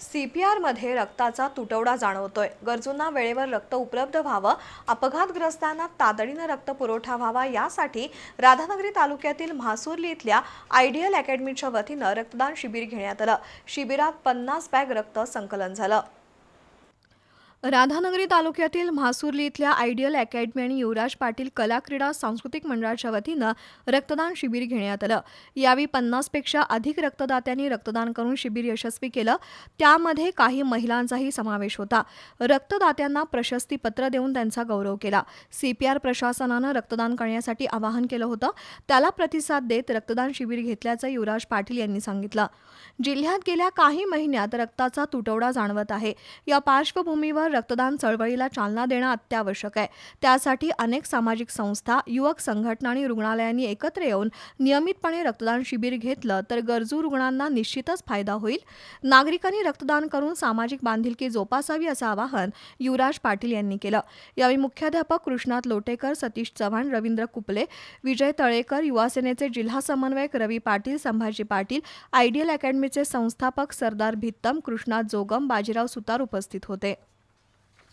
C P आरमध्ये रक्ताचा तुटवडा जाणवतोय. गरजूंना वेळेवर रक्त उपलब्ध व्हावं अपघातग्रस्तांना तातडीनं रक्त पुरवठा व्हावा यासाठी राधानगरी तालुक्यातील म्हासुर्ली इथल्या आयडियल अकॅडमीच्या वतीनं रक्तदान शिबिर घेण्यात आलं. शिबिरात पन्नास बॅग रक्त संकलन झालं. राधानगरी तालुक्यातील म्हासुर्ली इथल्या आयडियल अकॅडमी आणि युवराज पाटील कला क्रीडा सांस्कृतिक मंडळाच्या वतीनं रक्तदान शिबिर घेण्यात आलं. यावेळी पन्नासपेक्षा अधिक रक्तदात्यांनी रक्तदान करून शिबिर यशस्वी केलं. त्यामध्ये काही महिलांचाही समावेश होता. रक्तदात्यांना प्रशस्तीपत्र देऊन त्यांचा गौरव केला. सीपीआर प्रशासनानं रक्तदान करण्यासाठी आवाहन केलं होतं. त्याला प्रतिसाद देत रक्तदान शिबिर घेतल्याचं युवराज पाटील यांनी सांगितलं. जिल्ह्यात गेल्या काही महिन्यात रक्ताचा तुटवडा जाणवत आहे. या पार्श्वभूमीवर रक्तदान चळवळीला चालना देणं अत्यावश्यक आहे. त्यासाठी अनेक सामाजिक संस्था युवक संघटना आणि रुग्णालयांनी एकत्र येऊन नियमितपणे रक्तदान शिबिर घेतलं तर गरजू रुग्णांना निश्चितच फायदा होईल. नागरिकांनी रक्तदान करून सामाजिक बांधिलकी जोपासावी असं आवाहन युवराज पाटील यांनी केलं. यावेळी मुख्याध्यापक कृष्णात लोटेकर सतीश चव्हाण रवींद्र कुपले विजय तळेकर युवासेनेचे जिल्हा समन्वयक रवी पाटील संभाजी पाटील आयडियल अकॅडमीचे संस्थापक सरदार भित्तम कृष्णात जोगम बाजीराव सुतार उपस्थित होते.